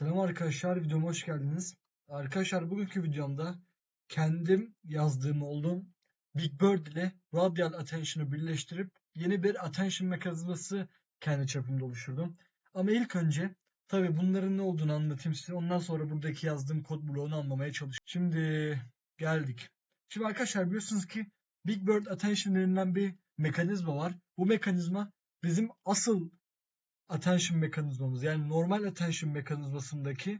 Selam arkadaşlar, videoma hoş geldiniz. Arkadaşlar bugünkü videomda kendim yazdığım olduğum Big Bird ile Radial Attention'ı birleştirip yeni bir attention mekanizması kendi çapımda oluşturdum. Ama ilk önce tabi bunların ne olduğunu anlatayım size. Ondan sonra buradaki yazdığım kod bloğunu anlamaya çalışayım. Şimdi geldik. Şimdi arkadaşlar biliyorsunuz ki Big Bird Attention denilen bir mekanizma var. Bu mekanizma bizim asıl attention mekanizmamız yani normal attention mekanizmasındaki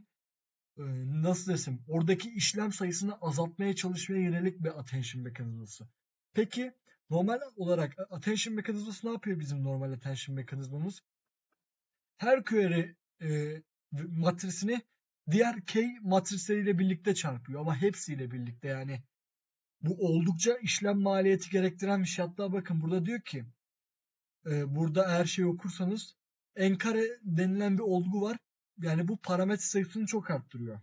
e, nasıl desem oradaki işlem sayısını azaltmaya çalışmaya yönelik bir attention mekanizması. Peki normal olarak attention mekanizması ne yapıyor bizim normal attention mekanizmamız? Her query e, matrisini diğer k matrisleriyle birlikte çarpıyor ama hepsiyle birlikte yani bu oldukça işlem maliyeti gerektiren bir şey. Hatta bakın burada diyor ki e, burada her şeyi okursanız enkare denilen bir olgu var. Yani bu parametre sayısını çok arttırıyor.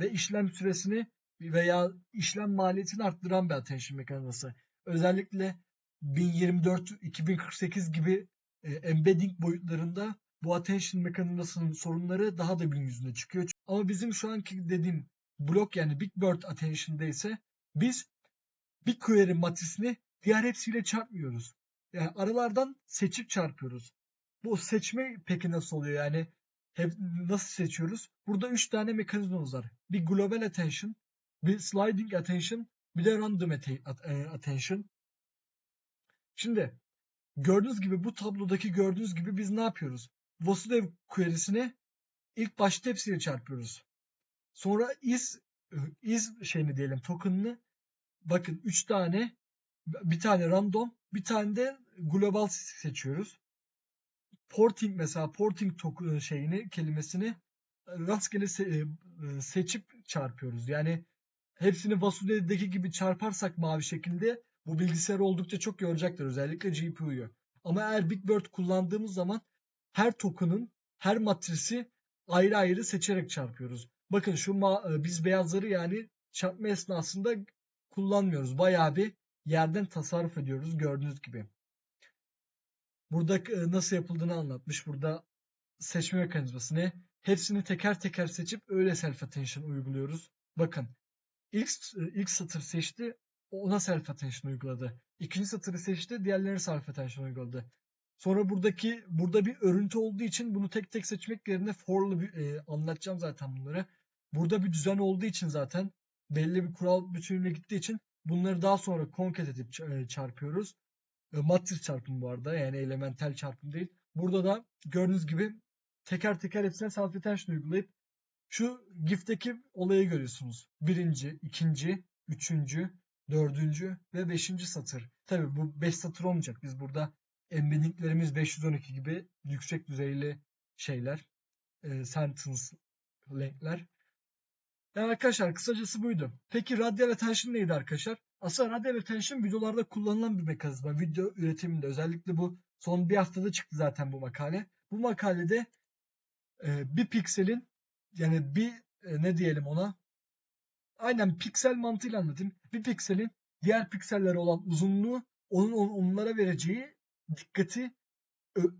Ve işlem süresini veya işlem maliyetini arttıran bir attention mekanizması. Özellikle 1024, 2048 gibi e, embedding boyutlarında bu attention mekanizmasının sorunları daha da gün yüzüne çıkıyor. Ama bizim şu anki dediğim blok yani Big Bird attention'da ise biz bir query matrisini diğer hepsiyle çarpmıyoruz. Yani aralardan seçip çarpıyoruz. Bu seçme peki nasıl oluyor yani? Hep nasıl seçiyoruz? Burada 3 tane mekanizmamız var. Bir global attention, bir sliding attention, bir de random e, attention. Şimdi gördüğünüz gibi bu tablodaki gördüğünüz gibi biz ne yapıyoruz? Vasudev query'sini ilk başta hepsiyle çarpıyoruz. Sonra is is şeyini diyelim token'ını bakın 3 tane bir tane random bir tane de global seçiyoruz porting mesela porting token şeyini kelimesini e, rastgele se e, e, seçip çarpıyoruz. Yani hepsini Vasudev'deki gibi çarparsak mavi şekilde bu bilgisayar oldukça çok yoracaktır özellikle GPU'yu. Ama eğer Big Bird kullandığımız zaman her token'ın her matrisi ayrı ayrı seçerek çarpıyoruz. Bakın şu biz beyazları yani çarpma esnasında kullanmıyoruz. Bayağı bir yerden tasarruf ediyoruz gördüğünüz gibi. Burada e, nasıl yapıldığını anlatmış. Burada seçme mekanizması ne? Hepsini teker teker seçip öyle self attention uyguluyoruz. Bakın ilk, e, ilk satır seçti ona self attention uyguladı. İkinci satırı seçti diğerlerine self attention uyguladı. Sonra buradaki burada bir örüntü olduğu için bunu tek tek seçmek yerine for'lu e, anlatacağım zaten bunları. Burada bir düzen olduğu için zaten belli bir kural bütününe gittiği için bunları daha sonra concat edip e, çarpıyoruz. E, matris çarpım bu arada yani elementel çarpım değil. Burada da gördüğünüz gibi teker teker hepsine self retention uygulayıp şu GIF'teki olayı görüyorsunuz. Birinci, ikinci, üçüncü, dördüncü ve beşinci satır. Tabi bu beş satır olmayacak. Biz burada embeddinglerimiz 512 gibi yüksek düzeyli şeyler. E, sentence length'ler. Yani arkadaşlar kısacası buydu. Peki radial attention neydi arkadaşlar? Aslında radial attention videolarda kullanılan bir mekanizma. Video üretiminde özellikle bu son bir haftada çıktı zaten bu makale. Bu makalede e, bir pikselin yani bir e, ne diyelim ona aynen piksel mantığıyla anlatayım. Bir pikselin diğer piksellere olan uzunluğu onun onlara vereceği dikkati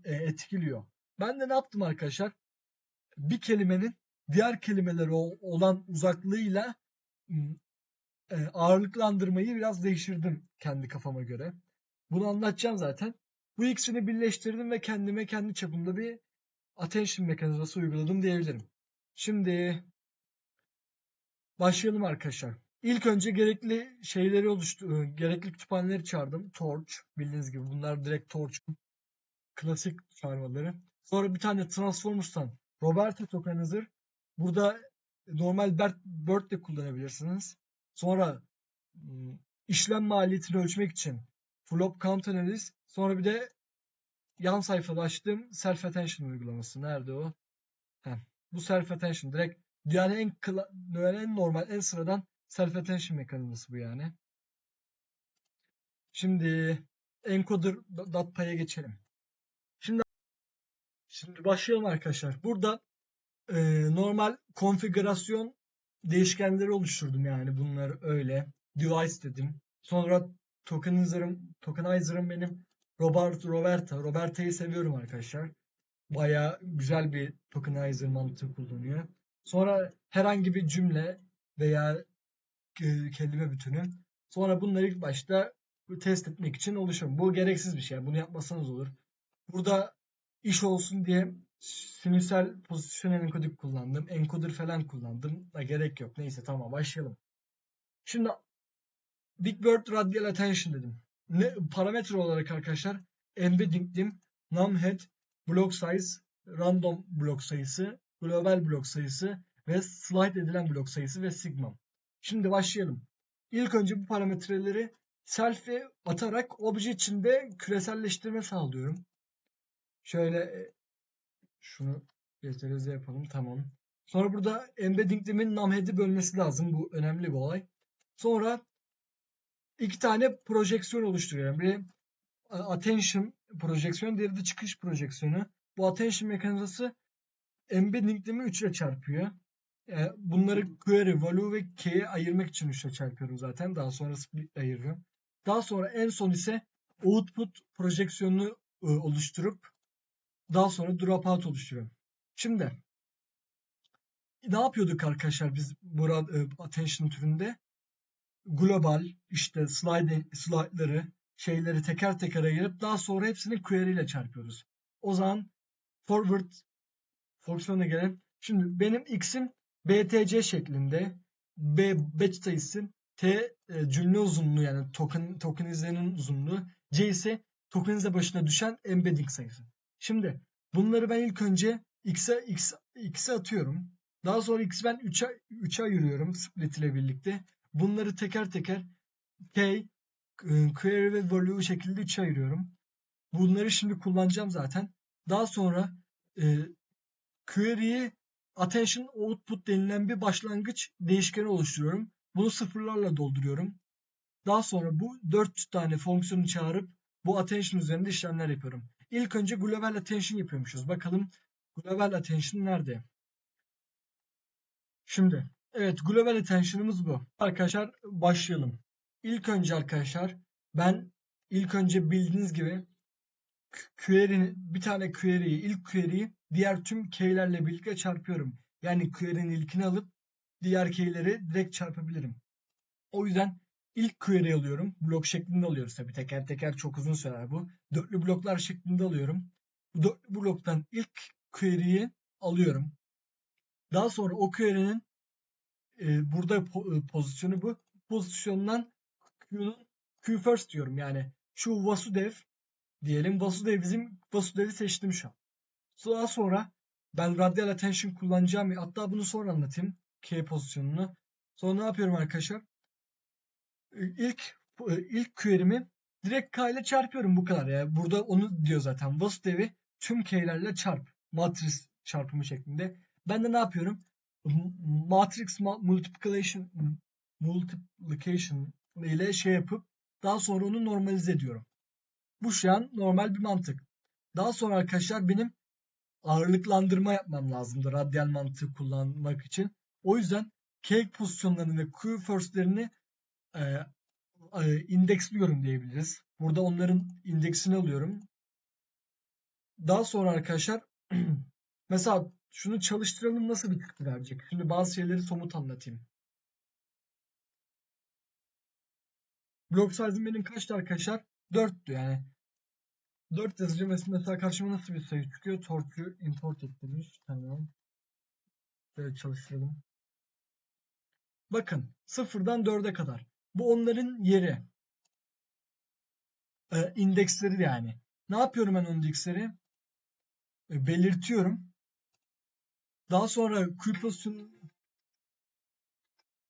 e, etkiliyor. Ben de ne yaptım arkadaşlar? Bir kelimenin diğer kelimelere olan uzaklığıyla ağırlıklandırmayı biraz değiştirdim kendi kafama göre. Bunu anlatacağım zaten. Bu ikisini birleştirdim ve kendime kendi çapımda bir attention mekanizması uyguladım diyebilirim. Şimdi başlayalım arkadaşlar. İlk önce gerekli şeyleri oluştu, e, gerekli kütüphaneleri çağırdım. Torch bildiğiniz gibi bunlar direkt Torch'un klasik çağırmaları. Sonra bir tane Transformers'tan Roberto Tokenizer. Burada normal Bird de kullanabilirsiniz. Sonra işlem maliyetini ölçmek için flop count analiz. Sonra bir de yan sayfada açtığım self attention uygulaması. Nerede o? Heh, bu self attention direkt yani en, yani en normal en sıradan self attention mekanizması bu yani. Şimdi encoder.py'e geçelim. Şimdi şimdi başlayalım arkadaşlar. Burada e, normal konfigürasyon değişkenleri oluşturdum yani bunları öyle. Device dedim. Sonra tokenizer'ım, tokenizer'ım benim Robert Roberta. Roberta'yı seviyorum arkadaşlar. Baya güzel bir tokenizer mantığı kullanıyor. Sonra herhangi bir cümle veya e, kelime bütünü. Sonra bunları ilk başta test etmek için oluşurum. Bu gereksiz bir şey. Bunu yapmasanız olur. Burada iş olsun diye sinüsel pozisyonel enkodik kullandım. Encoder falan kullandım. Da gerek yok. Neyse tamam başlayalım. Şimdi Big Bird Radial Attention dedim. Ne, parametre olarak arkadaşlar embedding'dim. Numhead, block size, random blok sayısı, global blok sayısı ve slide edilen blok sayısı ve sigma. Şimdi başlayalım. İlk önce bu parametreleri selfie atarak obje içinde küreselleştirme sağlıyorum. Şöyle e, şunu CTRZ yapalım. Tamam. Sonra burada embedding'imin numhead'i bölmesi lazım. Bu önemli bir olay. Sonra iki tane projeksiyon oluşturuyorum. Bir attention projeksiyon, diğeri de çıkış projeksiyonu. Bu attention mekanizması embedding'imi 3 ile çarpıyor. E, bunları query, value ve key'e ayırmak için 3 ile çarpıyorum zaten. Daha sonra split ayırıyorum. Daha sonra en son ise output projeksiyonunu e, oluşturup daha sonra dropout oluşturuyorum. Şimdi ne yapıyorduk arkadaşlar biz bu e, attention türünde? Global işte slide slide'ları şeyleri teker teker ayırıp daha sonra hepsini query ile çarpıyoruz. O zaman forward fonksiyonuna gelelim. Şimdi benim x'im btc şeklinde b batch sayısı t e, cümle uzunluğu yani token tokenizenin uzunluğu c ise tokenize başına düşen embedding sayısı. Şimdi bunları ben ilk önce x'e x x'e atıyorum. Daha sonra x ben 3'e 3'e ayırıyorum split ile birlikte. Bunları teker teker k query ve value şekilde 3'e ayırıyorum. Bunları şimdi kullanacağım zaten. Daha sonra e, query'yi attention output denilen bir başlangıç değişkeni oluşturuyorum. Bunu sıfırlarla dolduruyorum. Daha sonra bu 4 tane fonksiyonu çağırıp bu attention üzerinde işlemler yapıyorum. İlk önce global attention yapıyormuşuz. Bakalım global attention nerede? Şimdi evet global attention'ımız bu. Arkadaşlar başlayalım. İlk önce arkadaşlar ben ilk önce bildiğiniz gibi query'nin bir tane query'yi ilk query'yi diğer tüm key'lerle birlikte çarpıyorum. Yani query'nin ilkini alıp diğer key'leri direkt çarpabilirim. O yüzden ilk query alıyorum. Blok şeklinde alıyoruz tabii. Teker teker çok uzun sürer bu. Dörtlü bloklar şeklinde alıyorum. Bu dörtlü bloktan ilk query'yi alıyorum. Daha sonra o query'nin e, burada po e, pozisyonu bu. Pozisyondan Q'nun Q first diyorum. Yani şu Vasudev diyelim. Vasudev bizim Vasudev'i seçtim şu an. Daha sonra ben radial attention kullanacağım. Hatta bunu sonra anlatayım. K pozisyonunu. Sonra ne yapıyorum arkadaşlar? İlk ilk query'mi direkt K ile çarpıyorum bu kadar ya. Burada onu diyor zaten. Vasudev'i tüm K'lerle çarp. Matris çarpımı şeklinde. Ben de ne yapıyorum? Matrix multiplication multiplication ile şey yapıp daha sonra onu normalize ediyorum. Bu şu an normal bir mantık. Daha sonra arkadaşlar benim ağırlıklandırma yapmam lazımdı radyal mantığı kullanmak için. O yüzden cake pozisyonlarını ve Q first'lerini e, indeksliyorum diyebiliriz. Burada onların indeksini alıyorum. Daha sonra arkadaşlar mesela şunu çalıştıralım nasıl bir çıktı verecek. Şimdi bazı şeyleri somut anlatayım. Block size'ım benim kaçtı arkadaşlar? 4'tü yani. 4 yazıcı mesela karşıma nasıl bir sayı çıkıyor? Torç'u import ettirmiş. Tamam. Böyle çalıştıralım. Bakın sıfırdan 4'e kadar. Bu onların yeri. Ee, indeksleri yani. Ne yapıyorum ben indeksleri? Ee, belirtiyorum. Daha sonra Q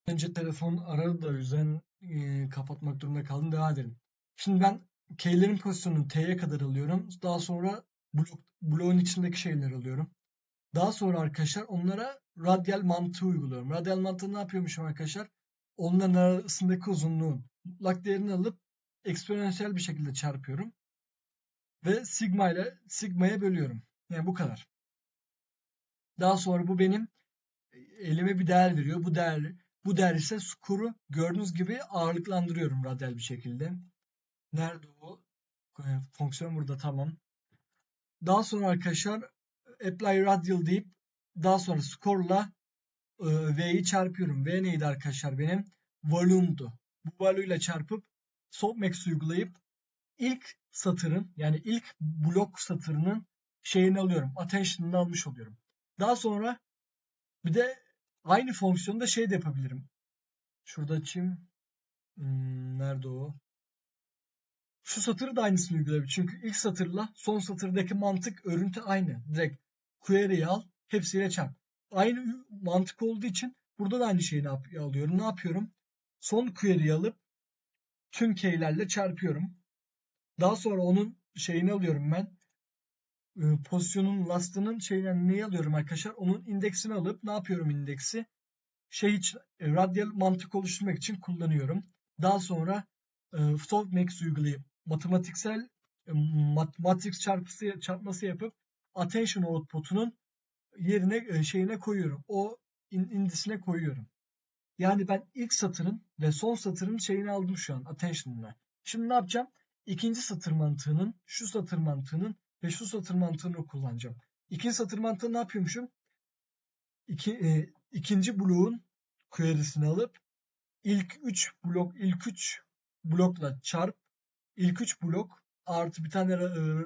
önce telefon aradı da yüzden e, kapatmak durumunda kaldım. Devam edelim. Şimdi ben K'lerin pozisyonunu T'ye kadar alıyorum. Daha sonra blok, bloğun içindeki şeyleri alıyorum. Daha sonra arkadaşlar onlara radyal mantığı uyguluyorum. Radyal mantığı ne yapıyormuşum arkadaşlar? Onların arasındaki uzunluğun mutlak değerini alıp eksponansiyel bir şekilde çarpıyorum. Ve sigma ile sigma'ya bölüyorum. Yani bu kadar. Daha sonra bu benim elime bir değer veriyor. Bu değer bu değer ise skuru gördüğünüz gibi ağırlıklandırıyorum radyal bir şekilde. Nerede o? Ee, fonksiyon burada tamam. Daha sonra arkadaşlar apply radial deyip daha sonra score'la e, V'yi çarpıyorum. V neydi arkadaşlar benim? Volume'du. Bu value ile çarpıp softmax uygulayıp ilk satırın yani ilk blok satırının şeyini alıyorum. Attention'ını almış oluyorum. Daha sonra bir de aynı fonksiyonu da şey de yapabilirim. Şurada açayım. Hmm, nerede o? Şu satırı da aynısını uygulayabilirim. Çünkü ilk satırla son satırdaki mantık örüntü aynı. Direkt query'i al, hepsiyle çarp. Aynı mantık olduğu için burada da aynı şeyi alıyorum. Ne yapıyorum? Son query'i alıp tüm key'lerle çarpıyorum. Daha sonra onun şeyini alıyorum ben. Pozisyonun lastının şeyden neyi alıyorum arkadaşlar? Onun indeksini alıp ne yapıyorum indeksi? Şey için e, radyal mantık oluşturmak için kullanıyorum. Daha sonra e, softmax uygulayıp matematiksel e, mat, matrix çarpısı çarpması yapıp attention output'unun yerine e, şeyine koyuyorum. O in, indisine koyuyorum. Yani ben ilk satırın ve son satırın şeyini aldım şu an attention'ına. Şimdi ne yapacağım? İkinci satır mantığının, şu satır mantığının ve şu satır mantığını kullanacağım. İkinci satır mantığı ne yapıyormuşum? İki, e, ikinci bloğun query'sini alıp ilk 3 blok, ilk 3 blokla çarp, ilk 3 blok artı bir tane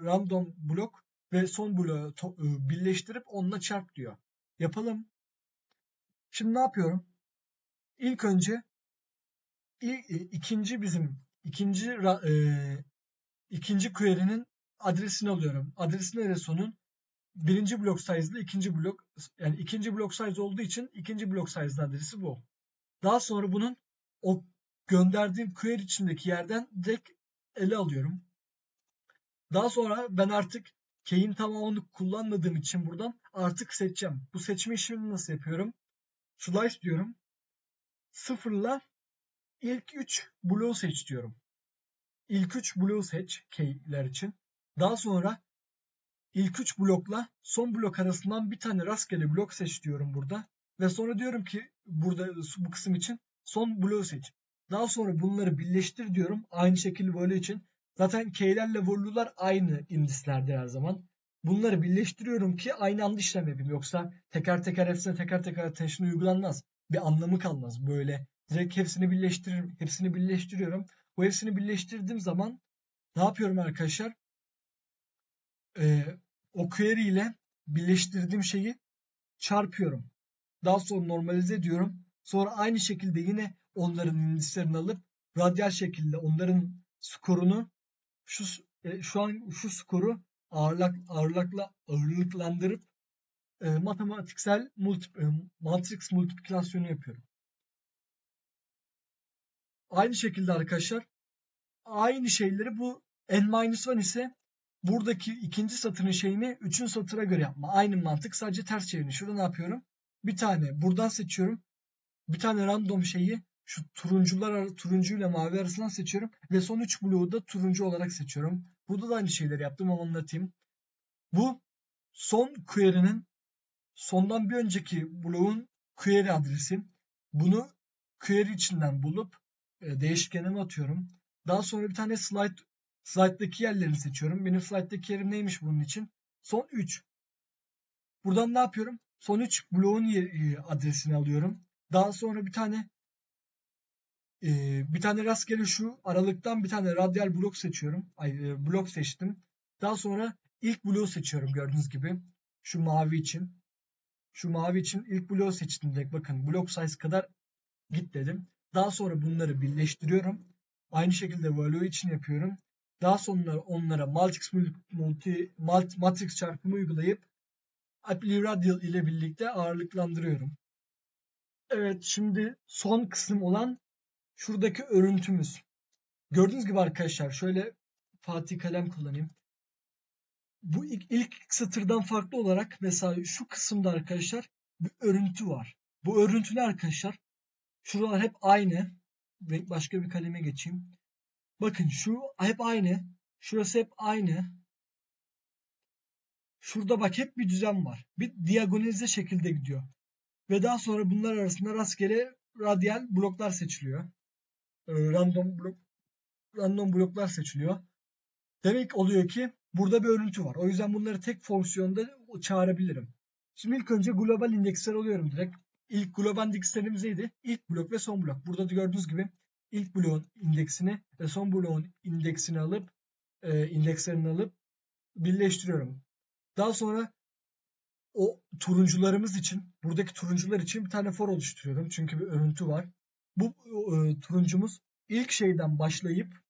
random blok ve son bloğu e, birleştirip onunla çarp diyor. Yapalım. Şimdi ne yapıyorum? İlk önce e, ikinci bizim ikinci e, ikinci query'nin adresini alıyorum. Adresi neresi onun? Birinci blok size'lı ikinci blok yani ikinci blok size olduğu için ikinci blok size'lı adresi bu. Daha sonra bunun o gönderdiğim query içindeki yerden direkt ele alıyorum. Daha sonra ben artık key'in tamamını kullanmadığım için buradan artık seçeceğim. Bu seçme işlemini nasıl yapıyorum? Slice diyorum. Sıfırla ilk 3 bloğu seç diyorum. İlk 3 bloğu seç key'ler için. Daha sonra ilk 3 blokla son blok arasından bir tane rastgele blok seç diyorum burada. Ve sonra diyorum ki burada bu kısım için son bloğu seç. Daha sonra bunları birleştir diyorum. Aynı şekilde böyle için. Zaten key'lerle volu'lar aynı indislerde her zaman. Bunları birleştiriyorum ki aynı anda işlem yapayım. Yoksa teker teker hepsine teker teker attention uygulanmaz. Bir anlamı kalmaz. Böyle direkt hepsini birleştirir, hepsini birleştiriyorum. Bu hepsini birleştirdiğim zaman ne yapıyorum arkadaşlar? Ee, o query ile birleştirdiğim şeyi çarpıyorum. Daha sonra normalize ediyorum. Sonra aynı şekilde yine onların indislerini alıp radyal şekilde onların skorunu şu e, şu an şu skoru ağırlık ağırlıkla ağırlıklandırıp e, matematiksel multi, e, matrix multiplikasyonu yapıyorum. Aynı şekilde arkadaşlar aynı şeyleri bu n-1 ise buradaki ikinci satırın şeyini üçüncü satıra göre yapma. Aynı mantık sadece ters çevirin. Şurada ne yapıyorum? Bir tane buradan seçiyorum. Bir tane random şeyi şu turuncular turuncu ile mavi arasından seçiyorum ve son 3 bloğu da turuncu olarak seçiyorum. Burada da aynı şeyleri yaptım ama anlatayım. Bu son query'nin sondan bir önceki bloğun query adresi. Bunu query içinden bulup e, değişkenime atıyorum. Daha sonra bir tane slide slide'daki yerlerini seçiyorum. Benim slide'daki yerim neymiş bunun için? Son 3. Buradan ne yapıyorum? Son 3 bloğun e, adresini alıyorum. Daha sonra bir tane e, bir tane rastgele şu aralıktan bir tane radyal blok seçiyorum. Ay, e, blok seçtim. Daha sonra ilk bloğu seçiyorum gördüğünüz gibi. Şu mavi için. Şu mavi için ilk bloğu seçtim direkt. Bakın blok size kadar git dedim. Daha sonra bunları birleştiriyorum. Aynı şekilde value için yapıyorum. Daha sonra onlara matrix multi, multi matrix çarpımı uygulayıp apply radial ile birlikte ağırlıklandırıyorum. Evet şimdi son kısım olan şuradaki örüntümüz. Gördüğünüz gibi arkadaşlar şöyle Fatih kalem kullanayım. Bu ilk, ilk satırdan farklı olarak mesela şu kısımda arkadaşlar bir örüntü var. Bu örüntü ne arkadaşlar? Şuralar hep aynı. Başka bir kaleme geçeyim. Bakın şu hep aynı. Şurası hep aynı. Şurada bak hep bir düzen var. Bir diagonalize şekilde gidiyor. Ve daha sonra bunlar arasında rastgele radyal bloklar seçiliyor. Ee, random blok random bloklar seçiliyor. Demek oluyor ki burada bir örüntü var. O yüzden bunları tek fonksiyonda çağırabilirim. Şimdi ilk önce global indeksler alıyorum direkt. ilk global indekslerimiz neydi? İlk blok ve son blok. Burada da gördüğünüz gibi ilk bloğun indeksini ve son bloğun indeksini alıp e, indekslerini alıp birleştiriyorum. Daha sonra o turuncularımız için, buradaki turuncular için bir tane for oluşturuyorum. Çünkü bir örüntü var. Bu e, turuncumuz ilk şeyden başlayıp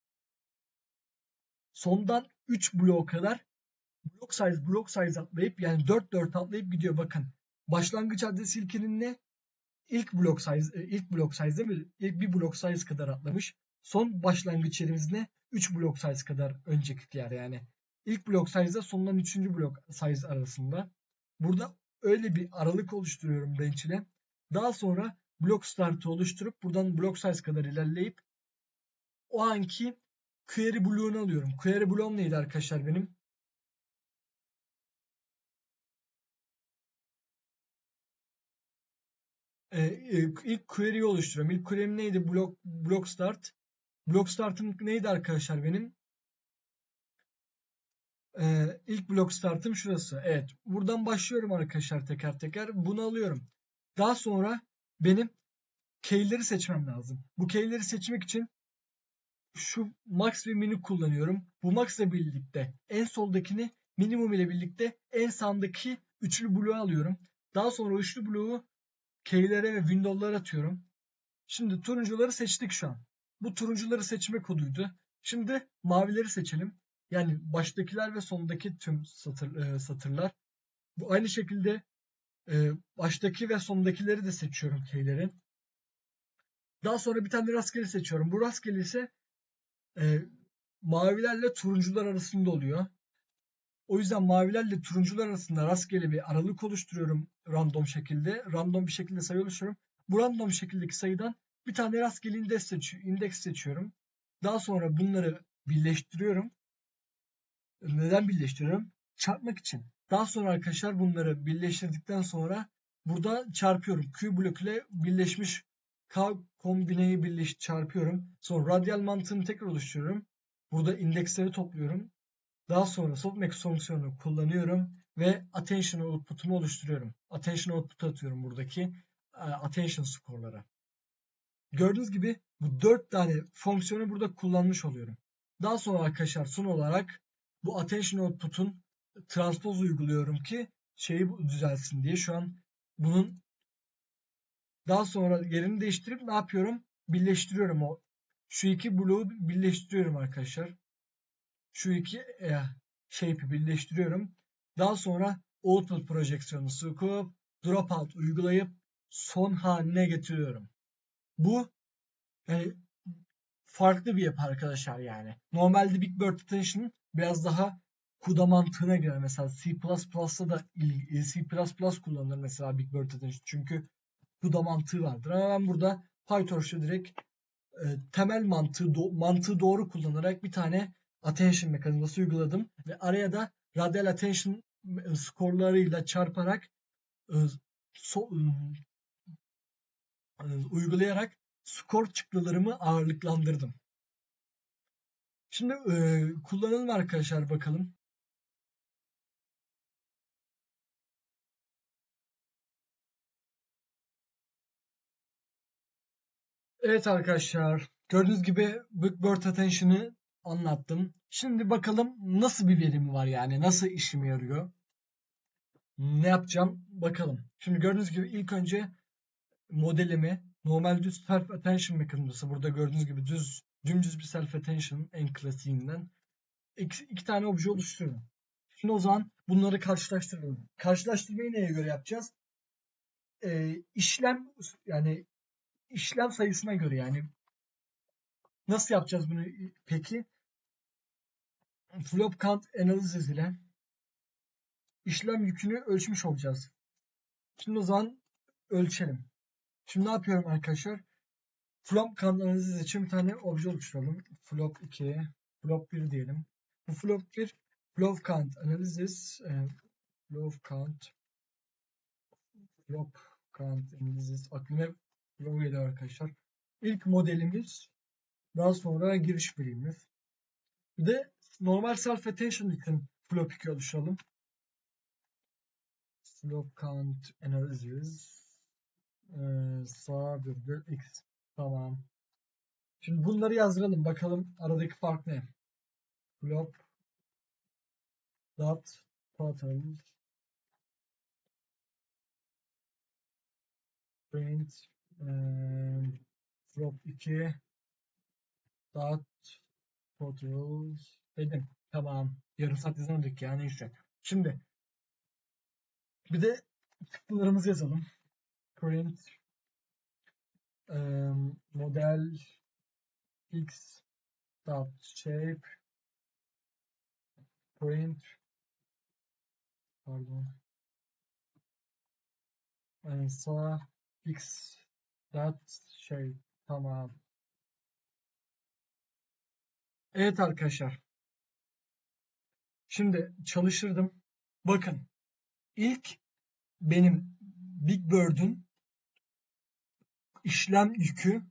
sondan 3 bloğa kadar blok size blok size atlayıp yani 4 4 atlayıp gidiyor bakın. Başlangıç adresi ilkinin ne? İlk blok size e, ilk blok size değil mi? İlk bir blok size kadar atlamış. Son başlangıç yerimiz ne? 3 blok size kadar önceki yer yani. İlk blok size sondan 3. blok size arasında. Burada öyle bir aralık oluşturuyorum branch ile. Daha sonra blok start'ı oluşturup buradan blok size kadar ilerleyip o anki query bloğunu alıyorum. Query bloğum neydi arkadaşlar benim? Ee, ilk query'yi oluşturuyorum. İlk query'm neydi? Block, block start. Block start'ım neydi arkadaşlar benim? Ee, ilk blok startım şurası. Evet. Buradan başlıyorum arkadaşlar teker teker. Bunu alıyorum. Daha sonra benim key'leri seçmem lazım. Bu key'leri seçmek için şu max ve mini kullanıyorum. Bu max ile birlikte en soldakini minimum ile birlikte en sağdaki üçlü bloğu alıyorum. Daha sonra üçlü bloğu key'lere ve window'lara atıyorum. Şimdi turuncuları seçtik şu an. Bu turuncuları seçme koduydu. Şimdi mavileri seçelim. Yani baştakiler ve sondaki tüm satır, e, satırlar. Bu aynı şekilde e, baştaki ve sondakileri de seçiyorum keylerin. Daha sonra bir tane rastgele seçiyorum. Bu rastgele ise e, mavilerle turuncular arasında oluyor. O yüzden mavilerle turuncular arasında rastgele bir aralık oluşturuyorum random şekilde. Random bir şekilde sayı oluşturuyorum. Bu random şekildeki sayıdan bir tane rastgele indeks, seç indeks seçiyorum. Daha sonra bunları birleştiriyorum. Neden birleştiriyorum? Çarpmak için. Daha sonra arkadaşlar bunları birleştirdikten sonra burada çarpıyorum. Q blok ile birleşmiş K kombineyi birleş çarpıyorum. Sonra radyal mantığını tekrar oluşturuyorum. Burada indeksleri topluyorum. Daha sonra softmax fonksiyonunu kullanıyorum ve attention output'umu oluşturuyorum. Attention output atıyorum buradaki e, attention skorlara. Gördüğünüz gibi bu dört tane fonksiyonu burada kullanmış oluyorum. Daha sonra arkadaşlar son olarak bu attention output'un transpoz uyguluyorum ki şeyi düzelsin diye. Şu an bunun daha sonra yerini değiştirip ne yapıyorum? Birleştiriyorum o. Şu iki bloğu birleştiriyorum arkadaşlar. Şu iki e, shape'i birleştiriyorum. Daha sonra output projeksiyonu sokup dropout uygulayıp son haline getiriyorum. Bu yani farklı bir yapı arkadaşlar yani. Normalde Big Bird Attention biraz daha CUDA mantığına girer. Mesela C++'da da C++ kullanılır mesela Big Bird Attention. Çünkü CUDA mantığı vardır. Ama ben burada PyTorch'ta direkt e, temel mantığı do mantığı doğru kullanarak bir tane attention mekanizması uyguladım ve araya da radial attention skorlarıyla çarparak e, so, e, uygulayarak skor çıktılarımı ağırlıklandırdım. Şimdi e, kullanalım arkadaşlar bakalım. Evet arkadaşlar gördüğünüz gibi Big Bird Attention'ı anlattım. Şimdi bakalım nasıl bir verimi var yani nasıl işime yarıyor. Ne yapacağım bakalım. Şimdi gördüğünüz gibi ilk önce modelimi normal düz self attention mekanizması burada gördüğünüz gibi düz dümdüz bir self attention en klasiğinden iki, iki tane obje oluşturuyorum. Şimdi o zaman bunları karşılaştıralım. Karşılaştırmayı neye göre yapacağız? Ee, işlem yani işlem sayısına göre yani nasıl yapacağız bunu peki? Flop count analiz ile işlem yükünü ölçmüş olacağız. Şimdi o zaman ölçelim. Şimdi ne yapıyorum arkadaşlar? Flop count analiz için bir tane obje oluşturalım. Flop 2, flop 1 diyelim. Bu flop 1 flop count analizis e, flop count flop count analizis aklıma geliyor arkadaşlar. İlk modelimiz daha sonra giriş birimimiz. Bir de normal self attention için flop 2 oluşturalım. Flop count analysis sağ virgül x. Tamam. Şimdi bunları yazdıralım. Bakalım aradaki fark ne? Flop dot total print eee, flop 2 dot total dedim. Tamam. Yarım saat yazamadık ya neyse. Şimdi bir de çıktılarımızı yazalım. Print eee, model x dot shape print pardon eee, sağ x dot shape tamam. Evet arkadaşlar. Şimdi çalıştırdım. Bakın. ilk benim Big Bird'ün işlem yükü.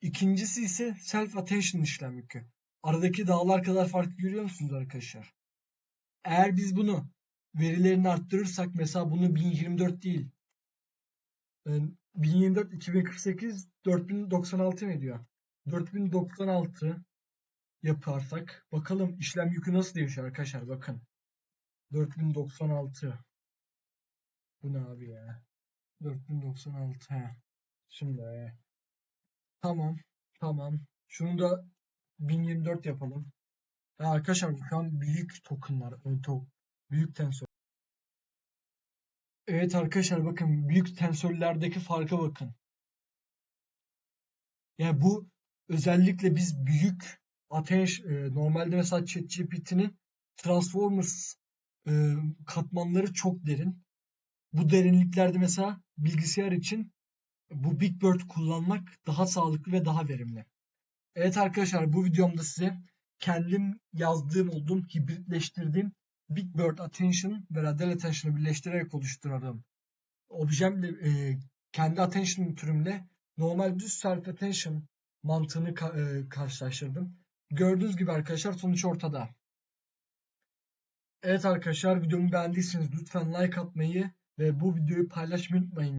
ikincisi ise Self Attention işlem yükü. Aradaki dağlar kadar fark görüyor musunuz arkadaşlar? Eğer biz bunu verilerini arttırırsak mesela bunu 1024 değil e, 1024 2048 4096 mı ediyor? 4096 yaparsak bakalım işlem yükü nasıl değişiyor arkadaşlar bakın. 4096 bu ne abi ya? 4096 he. Şimdi tamam tamam. Şunu da 1024 yapalım. Ya arkadaşlar şu an büyük tokenlar. Büyük tensör. Evet arkadaşlar bakın büyük tensörlerdeki farka bakın. Yani bu özellikle biz büyük ateş e, normalde mesela ChatGPT'nin Transformers e, katmanları çok derin. Bu derinliklerde mesela bilgisayar için bu Big Bird kullanmak daha sağlıklı ve daha verimli. Evet arkadaşlar bu videomda size kendim yazdığım olduğum hibritleştirdiğim Big Bird Attention ve Radial Attention'ı birleştirerek oluşturduğum objemle e, kendi attention türümle normal düz self attention mantığını ka- e, karşılaştırdım. Gördüğünüz gibi arkadaşlar sonuç ortada. Evet arkadaşlar videomu beğendiyseniz lütfen like atmayı ve bu videoyu paylaşmayı unutmayın.